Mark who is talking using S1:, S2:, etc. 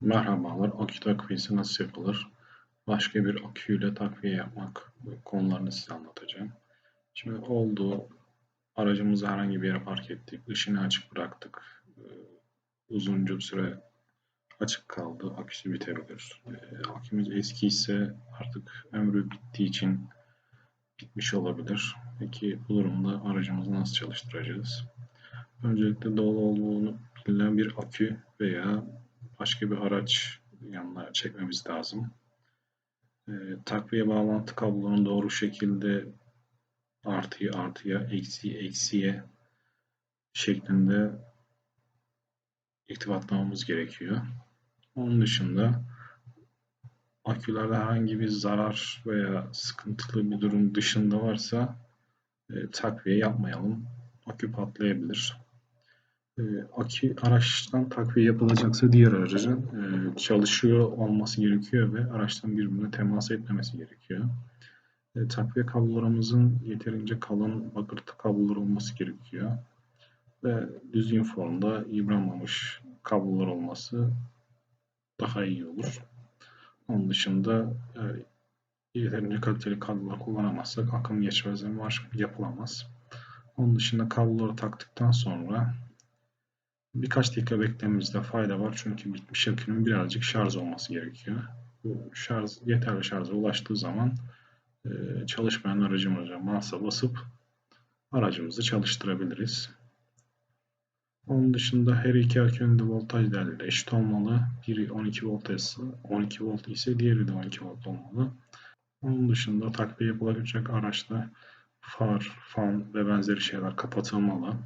S1: Merhabalar, akü takviyesi nasıl yapılır? Başka bir aküyle takviye yapmak konularını size anlatacağım. Şimdi oldu, aracımızı herhangi bir yere park ettik, ışını açık bıraktık, Ee, uzunca bir süre açık kaldı, aküsü bitebilir. Ee, Akümüz eski ise artık ömrü bittiği için bitmiş olabilir. Peki bu durumda aracımızı nasıl çalıştıracağız? Öncelikle dolu olduğunu bilinen bir akü veya başka bir araç yanına çekmemiz lazım. Ee, takviye bağlantı kablolarını doğru şekilde artıyı artıya, eksiği eksiye şeklinde irtibatlamamız gerekiyor. Onun dışında akülerde herhangi bir zarar veya sıkıntılı bir durum dışında varsa e, takviye yapmayalım. Akü patlayabilir. E, akü araçtan takviye yapılacaksa diğer aracın e, çalışıyor olması gerekiyor ve araçtan birbirine temas etmemesi gerekiyor. E, takviye kablolarımızın yeterince kalın bakır kablolar olması gerekiyor. Ve düzgün formda yıpranmamış kablolar olması daha iyi olur. Onun dışında e, yeterince kaliteli kablolar kullanamazsak akım geçmezliği var yapılamaz. Onun dışında kabloları taktıktan sonra birkaç dakika beklememizde fayda var. Çünkü bitmiş akünün birazcık şarj olması gerekiyor. Bu şarj yeterli şarja ulaştığı zaman e, çalışmayan aracımıza mouse'a basıp aracımızı çalıştırabiliriz. Onun dışında her iki akünün de voltaj değerleri eşit olmalı. Biri 12 volt ise 12 volt ise diğeri de 12 volt olmalı. Onun dışında takviye yapılacak araçta far, fan ve benzeri şeyler kapatılmalı.